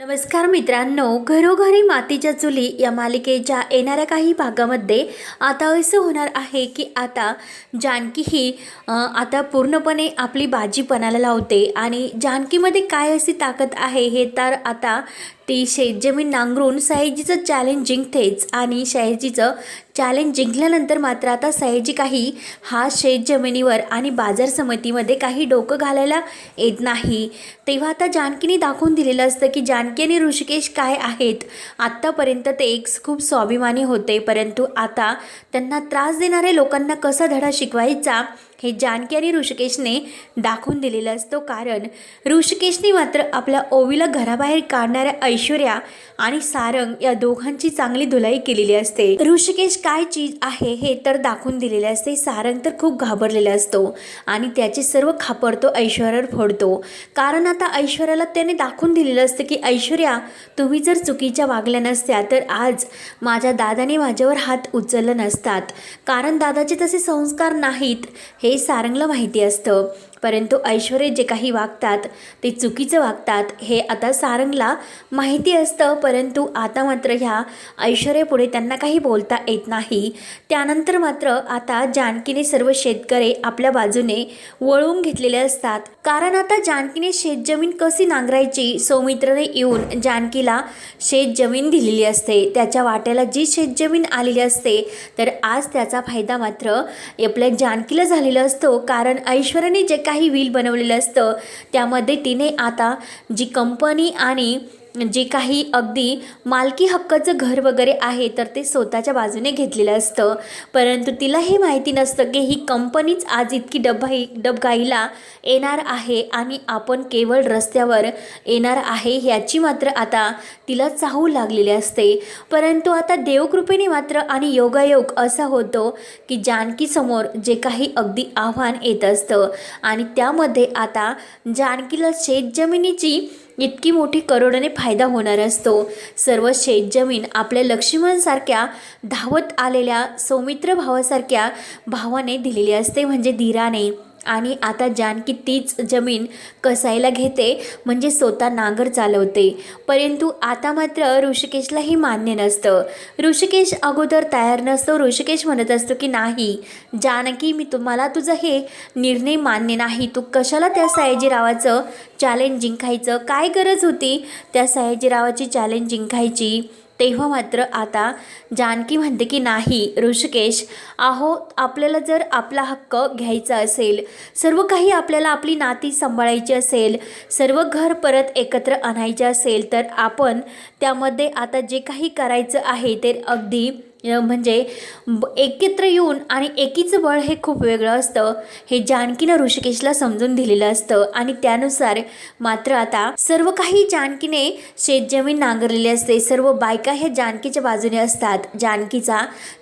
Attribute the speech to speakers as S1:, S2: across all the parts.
S1: नमस्कार मित्रांनो घरोघरी मातीच्या चुली या मालिकेच्या येणाऱ्या काही भागामध्ये आता असं होणार आहे की आता जानकी ही आता पूर्णपणे आपली बाजी पणाला लावते आणि जानकीमध्ये काय अशी ताकद आहे हे तर आता ती शेतजमीन नांगरून सयाजीचं चॅलेंज जिंकतेच आणि सयाजीचं चॅलेंज जिंकल्यानंतर मात्र आता सयाजी काही हा शेतजमिनीवर आणि बाजार समितीमध्ये काही डोकं घालायला येत नाही. तेव्हा आता जानकीने दाखवून दिलेलं असतं की जानकी आणि ऋषिकेश काय आहेत. आत्तापर्यंत ते एक खूप स्वाभिमानी होते परंतु आता त्यांना त्रास देणाऱ्या लोकांना कसा धडा शिकवायचा हे जानकी आणि ऋषिकेशने दाखवून दिलेलं असतो. कारण ऋषिकेशने मात्र आपल्या ओवीला घराबाहेर काढणाऱ्या ऐश्वर्या आणि सारंग या दोघांची चांगली धुलाई केलेली असते. ऋषिकेश काय चीज आहे हे तर दाखवून दिलेले असते. सारंग तर खूप घाबरलेला असतो आणि त्याचे सर्व खापर तो ऐश्वर्यावर फोडतो. कारण आता ऐश्वर्याला त्याने दाखवून दिलेलं असतं की ऐश्वर्या तुम्ही जर चुकीच्या वागल्या नसत्या तर आज माझ्या दादाने माझ्यावर हात उचलला नसतात. कारण दादाचे तसे संस्कार नाहीत. हे सारंगला माहिती असतं. परंतु ऐश्वर्य जे काही वागतात ते चुकीचं वागतात हे आता सारंगला माहिती असतं परंतु आता मात्र ह्या ऐश्वर्यापुढे त्यांना काही बोलता येत नाही. त्यानंतर मात्र आता जानकीने सर्व शेतकरी आपल्या बाजूने वळवून घेतलेले असतात. कारण आता जानकीने शेतजमीन कशी नांगरायची सौमित्रने येऊन जानकीला शेतजमीन दिलेली असते. त्याच्या वाट्याला जी शेतजमीन आलेली असते तर आज त्याचा फायदा मात्र आपल्या जानकीला झालेला असतो. कारण ऐश्वर्याने जे काही व्हील बनवलेलं असतं. त्यामध्ये तिने आता जी कंपनी आणि जे काही अगदी मालकी हक्काचं घर वगैरे आहे तर ते स्वतःच्या बाजूने घेतलेलं असतं. परंतु तिला हे माहिती नसतं की ही कंपनीच आज इतकी डबाई डबघाईला येणार आहे आणि आपण केवळ रस्त्यावर येणार आहे ह्याची मात्र आता तिला चाहू लागलेली असते. परंतु आता देवकृपेने मात्र आणि योगायोग असा होतो की जानकीसमोर जे काही अगदी आव्हान येत असतं आणि त्यामध्ये आता जानकीला शेतजमिनीची इतकी मोठी करोडाने फायदा होणार असतो. सर्व शेतजमीन आपल्या लक्ष्मणसारख्या धावत आलेल्या सौमित्र भावासारख्या भावाने दिलेली असते म्हणजे धीराने. आणि आता जानकी तीच जमीन कसायला घेते? म्हणजे स्वतः नांगर चालवते. परंतु आता मात्र ऋषिकेशलाही मान्य नसतं. ऋषिकेश अगोदर तयार नसतो. ऋषिकेश म्हणत असतो की नाही जानकी मी तुम्हाला तुझं हे निर्णय मान्य नाही. तू कशाला त्या सयाजीरावाचं चॅलेंज जिंकायचं काय गरज होती त्या सयाजीरावाची चॅलेंज जिंकायची तेव्हा मात्र आता जानकी म्हणते की नाही ऋषिकेश आहो आपल्याला जर आपला हक्क घ्यायचा असेल सर्व काही आपल्याला आपली नाती सांभाळायची असेल सर्व घर परत एकत्र आणायचे असेल तर आपण त्यामध्ये आता जे काही करायचं आहे ते अगदी म्हणजे एकत्र येऊन आणि एकीचं बळ हे खूप वेगळं असतं. हे जानकीनं ऋषिकेशला समजून दिलेलं असतं. आणि त्यानुसार मात्र आता सर्व काही जानकीने शेतजमीन नांगरलेली असते. सर्व बायका ह्या जानकीच्या बाजूने असतात. जानकीचा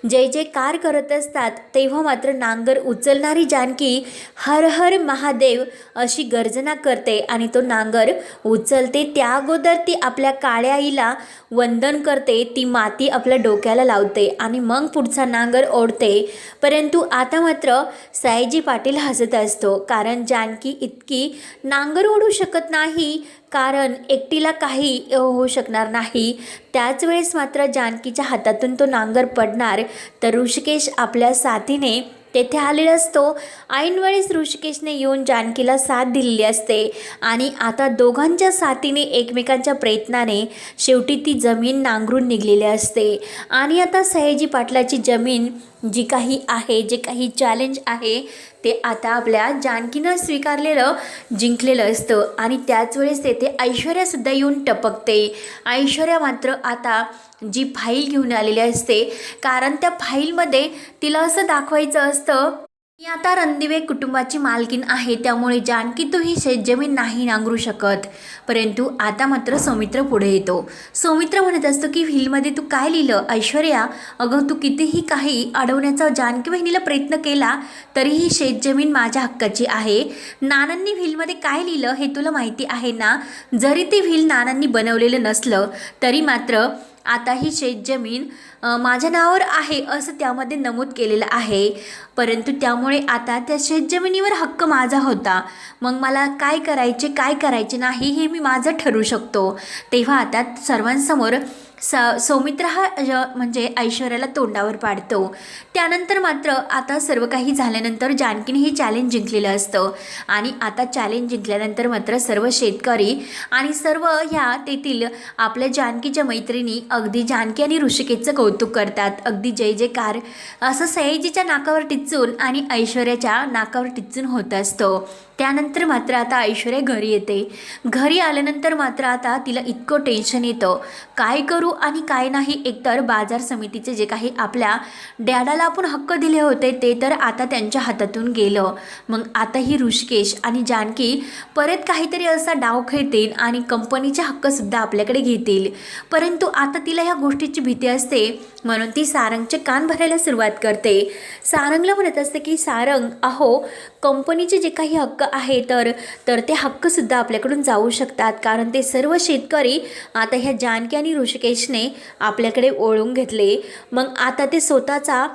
S1: जय कार करत असतात तेव्हा मात्र नांगर उचलणारी जानकी हर हर महादेव अशी गर्जना करते आणि तो नांगर उचलते. त्या अगोदर ती आपल्या काळ्या आईला वंदन करते. ती माती आपल्या डोक्याला लावते. आणि मग पुढचा नांगर ओढते. परंतु आता मात्र सयाजी पाटील हसत असतो. कारण जानकी इतकी नांगर ओढू शकत नाही. कारण एकटीला काही होऊ शकणार नाही. त्याच वेळेस मात्र जानकीच्या हातातून तो नांगर पडणार. तर ऋषिकेश आपल्या साथीने तेथे आलेला असतो. ऐनवेळेस ऋषिकेशने येऊन जानकीला साथ दिलेली असते आणि आता दोघांच्या साथीने एकमेकांच्या प्रयत्नाने शेवटी ती जमीन नांगरून निघलेली असते. आणि आता सयाजी पाटलाची जमीन जी काही आहे जे काही चॅलेंज आहे ते आता आपल्या जानकीनं स्वीकारलेलं जिंकलेलं असतं. आणि त्याच वेळेस तेथे ऐश्वर्यासुद्धा येऊन टपकते. ऐश्वर्या मात्र आता जी फाईल घेऊन आलेली असते कारण त्या फाईलमध्ये तिला असं दाखवायचं असतं मी आता रणदिवे कुटुंबाची मालकीन आहे त्यामुळे जानकी तो ही शेतजमीन नाही नांगरू शकत. परंतु आता मात्र सौमित्र पुढे येतो. सौमित्र म्हणत असतो की व्हीलमध्ये तू काय लिहिलं? ऐश्वर्या अगं तू कितीही काही अडवण्याचा जानकी बहिणीला प्रयत्न केला तरीही शेतजमीन माझ्या हक्काची आहे. नानांनी व्हीलमध्ये काय लिहिलं हे तुला माहिती आहे ना? जरी ते व्हील नानांनी बनवलेलं नसलं तरी मात्र आता ही शेतजमीन माझ्या नावावर आहे असं त्यामध्ये नमूद केलेलं आहे. परंतु त्यामुळे आता त्या शेतजमिनीवर हक्क माझा होता. मग मला काय करायचे काय करायचे नाही हे मी माझं ठरू शकतो. तेव्हा आता सर्वांसमोर स सौमित्र हा म्हणजे ऐश्वर्याला तोंडावर पाडतो. त्यानंतर मात्र आता सर्व काही झाल्यानंतर जानकीने हे चॅलेंज जिंकलेलं असतं. आणि आता चॅलेंज जिंकल्यानंतर मात्र सर्व शेतकरी आणि सर्व ह्या तेथील आपल्या जानकीच्या मैत्रिणी अगदी जानकी आणि ऋषिकेशचं कौतुक करतात. अगदी जय जयकार. असं सयाजीच्या नाकावर टिचून आणि ऐश्वर्याच्या नाकावर टिचून होत असतं. त्यानंतर मात्र आता ऐश्वर्या घरी येते. घरी आल्यानंतर मात्र आता तिला इतकं टेन्शन येतं. काय करू आणि काय नाही एकतर बाजार समितीचे जे काही आपल्या डॅडाला आपण हक्क दिले होते ते तर आता त्यांच्या हातातून गेलं. मग आता ही ऋषिकेश आणि जानकी परत काहीतरी असा डाव खेळतील आणि कंपनीचे हक्कसुद्धा आपल्याकडे घेतील. परंतु आता तिला ह्या गोष्टीची भीती असते. म्हणून ती सारंगचे कान भरायला सुरुवात करते. सारंगला म्हणत असते की सारंग अहो कंपनीचे जे काही हक्क आहे तर तर ते हक्कसुद्धा आपल्याकडून जाऊ शकतात. कारण ते सर्व शेतकरी आता ह्या जानकी आणि ऋषिकेशने आपल्याकडे ओळून घेतले. मग आता ते स्वतःचा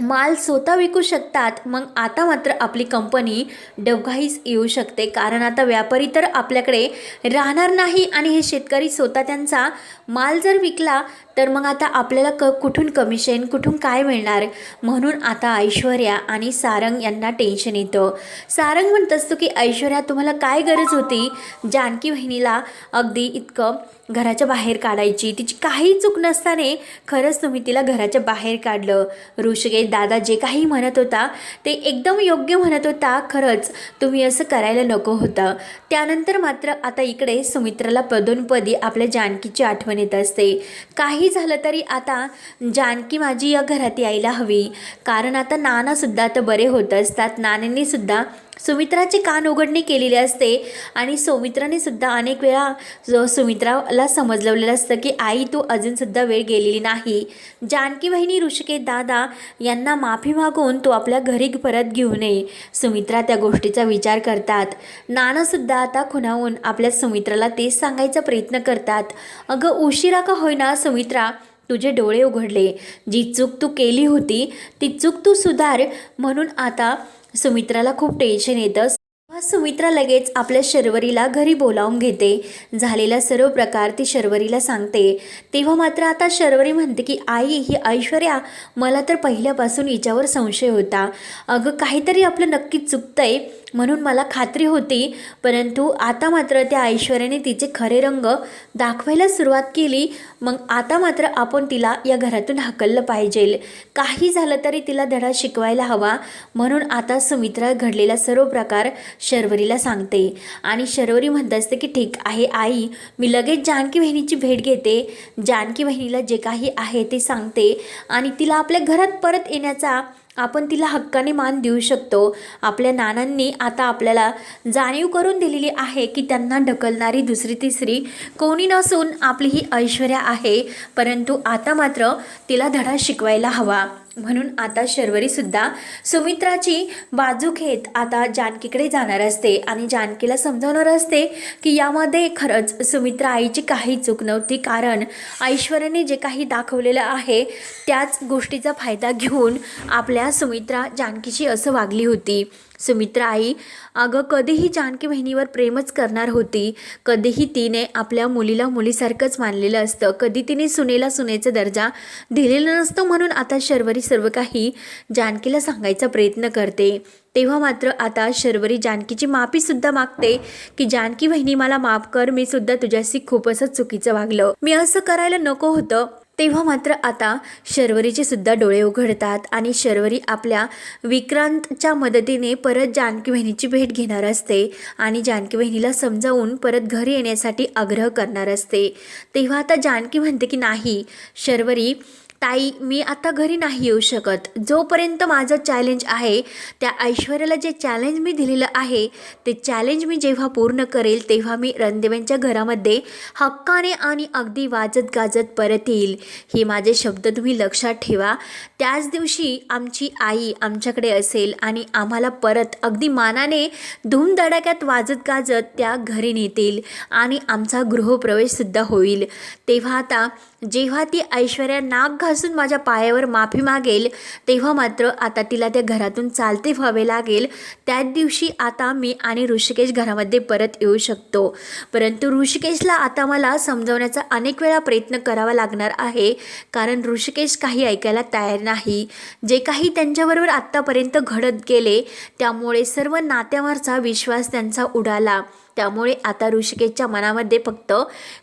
S1: माल स्वतः विकू शकतात. मग आता मात्र आपली कंपनी डबघाईच येऊ शकते. कारण आता व्यापारी तर आपल्याकडे राहणार नाही आणि हे शेतकरी स्वतः त्यांचा माल जर विकला तर मग आता आपल्याला क कुठून कमिशन कुठून काय मिळणार? म्हणून आता ऐश्वर्या आणि सारंग यांना टेन्शन येतं. सारंग म्हणत असतो की ऐश्वर्या तुम्हाला काय गरज होती? जानकी बहिणीला अगदी इतकं घराच्या बाहेर काढायची. तिची काही चूक नसताने खरंच तुम्ही तिला घराच्या बाहेर काढलं. ऋषिकेश दादा जे काही म्हणत होता ते एकदम योग्य म्हणत होता. खरंच तुम्ही असं करायला नको होतं. त्यानंतर मात्र आता इकडे सुमित्राला पदोनपदी आपल्या जानकीची आठवण येत असते. काही झालं तरी आता जानकी माझी या घरात यायला हवी. कारण आता नानासुद्धा तर बरे होत असतात नानांनीसुद्धा सुमित्राचे कान उघडणे केलेले असते आणि सौमित्राने सुद्धा अनेक वेळा जो सुमित्राला समजलवलेलं असतं की आई तू अजूनसुद्धा वेळ गेलेली नाही. जानकी बहिणी ऋषिकेत दादा यांना माफी मागून तू आपल्या घरी परत घेऊ नये सुमित्रा त्या गोष्टीचा विचार करतात. नानासुद्धा आता खुणावून आपल्या सुमित्राला तेच सांगायचा प्रयत्न करतात. अगं उशिरा का होईना सुमित्रा? तुझे डोळे उघडले. जी चूक तू केली होती ती चूक तू सुधार. म्हणून आता सुमित्राला खूप टेन्शन येतं. तेव्हा सुमित्रा लगेच आपल्या शर्वरीला घरी बोलावून घेते. झालेला सर्व प्रकार ती शर्वरीला सांगते. तेव्हा मात्र आता शर्वरी म्हणते की आई ही ऐश्वर्या मला तर पहिल्यापासून हिच्यावर संशय होता. अगं काहीतरी आपलं नक्कीच चुकतंय. म्हणून मला खात्री होती. परंतु आता मात्र त्या ऐश्वर्याने तिचे खरे रंग दाखवायला सुरुवात केली. मग आता मात्र आपण तिला या घरातून हकललं पाहिजे. काही झालं तरी तिला धडा शिकवायला हवा. म्हणून आता सुमित्रा घडलेला सर्व प्रकार शर्वरीला सांगते. आणि शर्वरी म्हणत असते की ठीक आहे आई. मी लगेच जानकी बहिणीची भेट घेते. जानकी बहिणीला जे काही आहे ते सांगते. आणि तिला आपल्या घरात परत येण्याचा आपण तिला हक्काने मान देऊ शकतो. आपल्या नानांनी आता आपल्याला जाणीव करून दिलेली आहे की त्यांना ढकलणारी दुसरी तिसरी कोणी नसून आपली ही ऐश्वर्या आहे. परंतु आता मात्र तिला धडा शिकवायला हवा. म्हणून आता शर्वरीसुद्धा सुमित्राची बाजू घेत आता जानकीकडे जाणार असते आणि जानकीला समजावणार असते की यामध्ये खरंच सुमित्रा आईची काही चूक नव्हती कारण ऐश्वर्याने जे काही दाखवलेलं आहे त्याच गोष्टीचा फायदा घेऊन आपल्या सुमित्रा जानकीशी असं वागली होती. सुमित्रा आई अगं कधीही जानकी बहिणीवर प्रेमच करणार होती. कधीही तिने आपल्या मुलीला मुलीसारखंच मानलेलं असतं. कधी तिने सुनेला सुनेचा दर्जा दिलेला नसतो म्हणून आता शर्वरी सर्व काही जानकीला सांगायचा प्रयत्न करते. तेव्हा मात्र आता शर्वरी जानकीची माफीसुद्धा मागते की जानकी बहिणी मला माफ कर. मी सुद्धा तुझ्याशी खूप असं चुकीचं वागलं. मी असं करायला नको होतं. तेव्हा मात्र आता शर्वरीचे सुद्धा डोळे उघडतात आणि शर्वरी आपल्या विक्रांतच्या मदतीने परत जानकी बहिणीची भेट घेणार असते आणि जानकी बहिणीला समजावून परत घरी येण्यासाठी आग्रह करणार असते. तेव्हा आता जानकी म्हणते की नाही शर्वरी ताई मी आता घरी नाही येऊ शकत. जोपर्यंत माझं चॅलेंज आहे त्या ऐश्वर्याला जे चॅलेंज मी दिलेलं आहे ते चॅलेंज मी जेव्हा पूर्ण करेल तेव्हा मी रणदेवांच्या घरामध्ये हक्काने आणि अगदी वाजत गाजत परत येईल. हे माझे शब्द तुम्ही लक्षात ठेवा. त्याच दिवशी आमची आई आमच्याकडे असेल आणि आम्हाला परत अगदी मानाने धूमधडाक्यात वाजत गाजत त्या घरी नेतील आणि आमचा गृहप्रवेशसुद्धा होईल. तेव्हा आता जेव्हा ती ऐश्वर्या नाक घासून माझ्या पायावर माफी मागेल तेव्हा मात्र आता तिला त्या घरातून चालते व्हावे लागेल. त्याच दिवशी आता मी आणि ऋषिकेश घरामध्ये परत येऊ शकतो. परंतु ऋषिकेशला आता मला समजवण्याचा अनेक वेळा प्रयत्न करावा लागणार आहे कारण ऋषिकेश काही ऐकायला तयार नाही. जे काही त्यांच्याबरोबर आत्तापर्यंत घडत गेले त्यामुळे सर्व नात्यावरचा विश्वास त्यांचा उडाला. त्यामुळे आता ऋषिकेशच्या मनामध्ये फक्त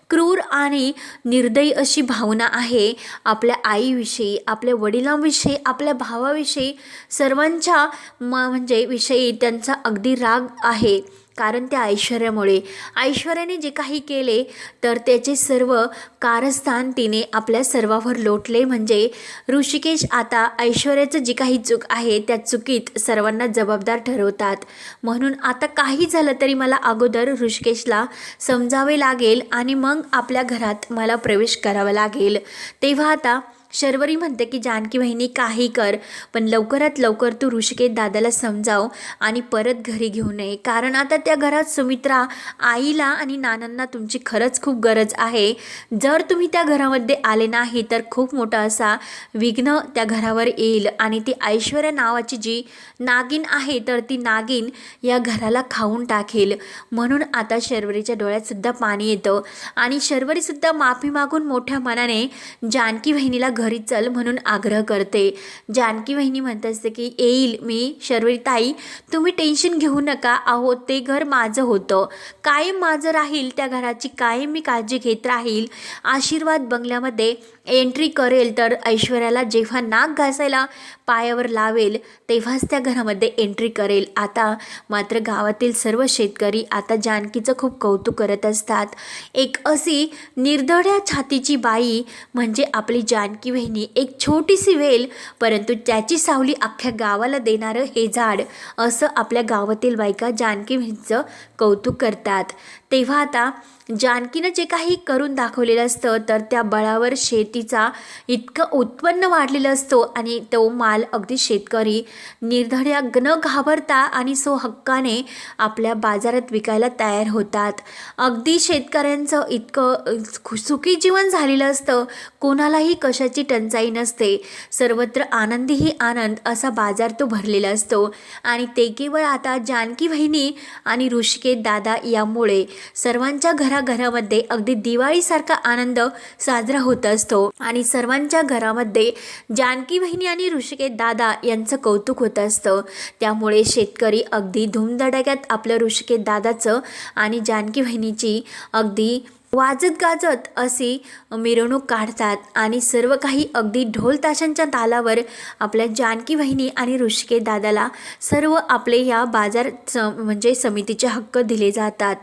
S1: क्रूर आणि निर्दयी अशी भावना आहे. आपल्या आईविषयी आपल्या वडिलांविषयी आपल्या भावाविषयी सर्वांच्या म म्हणजे विषयी त्यांचा अगदी राग आहे. कारण त्या ऐश्वर्यामुळे. ऐश्वर्याने जे काही केले तर त्याचे सर्व कारस्थान तिने आपल्या सर्वावर लोटले. म्हणजे ऋषिकेश आता ऐश्वर्याचं जी काही चूक आहे त्या चुकीत सर्वांना जबाबदार ठरवतात. म्हणून आता काही झालं तरी मला अगोदर ऋषिकेशला समजावे लागेल आणि मग आपल्या घरात मला प्रवेश करावा लागेल. तेव्हा आता शर्वरी म्हणते की जानकी बहिणी काही कर पण लवकरात लवकर तू ऋषिकेत दादाला समजाव आणि परत घरी घेऊ नये. कारण आता त्या घरात सुमित्रा आईला आणि नानांना तुमची खरंच खूप गरज आहे. जर तुम्ही त्या घरामध्ये आले नाही तर खूप मोठा असा विघ्न त्या घरावर येईल आणि ती ऐश्वर्या नावाची जी नागिन आहे तर ती नागिन या घराला खाऊन टाकेल. म्हणून आता शर्वरीच्या डोळ्यातसुद्धा पाणी येतं आणि शर्वरीसुद्धा माफी मागून मोठ्या मनाने जानकी बहिणीला घरी चल म्हणून आग्रह करते. जानकी वहिनी म्हणत असते की येईल मी शर्वरी ताई तुम्ही टेन्शन घेऊ नका. अहो ते घर माझं होतं. कायम माझं राहील त्या घराची कायम मी काळजी घेत राहील. आशीर्वाद बंगल्यामध्ये एंट्री करेल तर ऐश्वर्याला जेव्हा नाक घासायला पायावर लावेल तेव्हाच त्या घरामध्ये एंट्री करेल. आता मात्र गावातील सर्व शेतकरी आता जानकीचं खूप कौतुक करत असतात. एक अशी निर्धड्या छातीची बाई म्हणजे आपली जानकी वहिनी एक छोटीशी वेल परंतु त्याची सावली अख्ख्या गावाला देणारं हे झाड असं आपल्या गावातील बायका जानकी वहिनीचं कौतुक करतात. तेव्हा आता जानकीनं जे काही करून दाखवलेलं असतं तर त्या बळावर शेतीचा इतकं उत्पन्न वाढलेलं असतो आणि तो माल अगदी शेतकरी निर्धड्या न घाबरता आणि सो हक्काने आपल्या बाजारात विकायला तयार होतात. अगदी शेतकऱ्यांचं इतकं खु- सुखी जीवन झालेलं असतं. कोणालाही कशाची टंचाई नसते. सर्वत्र आनंदीही आनंद असा बाजार तो भरलेला असतो. आणि ते केवळ आता जानकी बहिणी आणि ऋषिकेत दादा यामुळे सर्वांच्या घराघरामध्ये अगदी दिवाळीसारखा आनंद साजरा होत असतो. आणि सर्वांच्या घरामध्ये जानकी बहिणी आणि ऋषिकेश दादा यांचं कौतुक होत असतं. त्यामुळे शेतकरी अगदी धूमधडाक्यात आपलं ऋषिकेश दादाचं आणि जानकी बहिणीची अगदी वाजत गाजत अशी मिरवणूक काढतात आणि सर्व काही अगदी ढोल ताशांच्या तालावर आपल्या जानकी बहिणी आणि ऋषिके दादाला सर्व आपले या बाजार स म्हणजे समितीचे हक्क दिले जातात.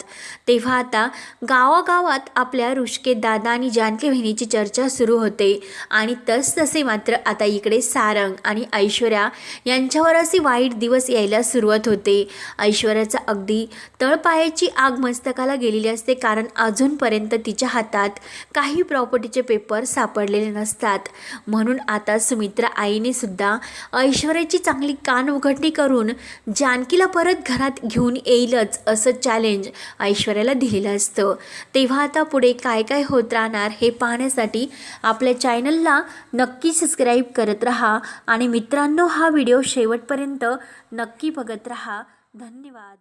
S1: तेव्हा आता गावागावात आपल्या ऋषिके दादा आणि जानकी बहिणीची चर्चा सुरू होते आणि तसतसे मात्र आता इकडे सारंग आणि ऐश्वर्या यांच्यावर असे वाईट दिवस यायला सुरुवात होते. ऐश्वर्याचा अगदी तळपायाची आग मस्तकाला गेलेली असते कारण अजूनपर्यंत तिच्या हातात काही प्रॉपर्टीचे पेपर सापडलेले नसतात. म्हणून आता सुमित्रा आईने सुद्धा ऐश्वर्याची चांगली कान उघडणी करून जानकीला परत घरात घेऊन येईलच असं चॅलेंज ऐश्वर्याला दिलेलं असतं. तेव्हा आता पुढे काय काय होत राहणार हे पाहण्यासाठी आपल्या चॅनलला नक्की सबस्क्राईब करत राहा आणि मित्रांनो हा व्हिडिओ शेवटपर्यंत नक्की बघत राहा. धन्यवाद.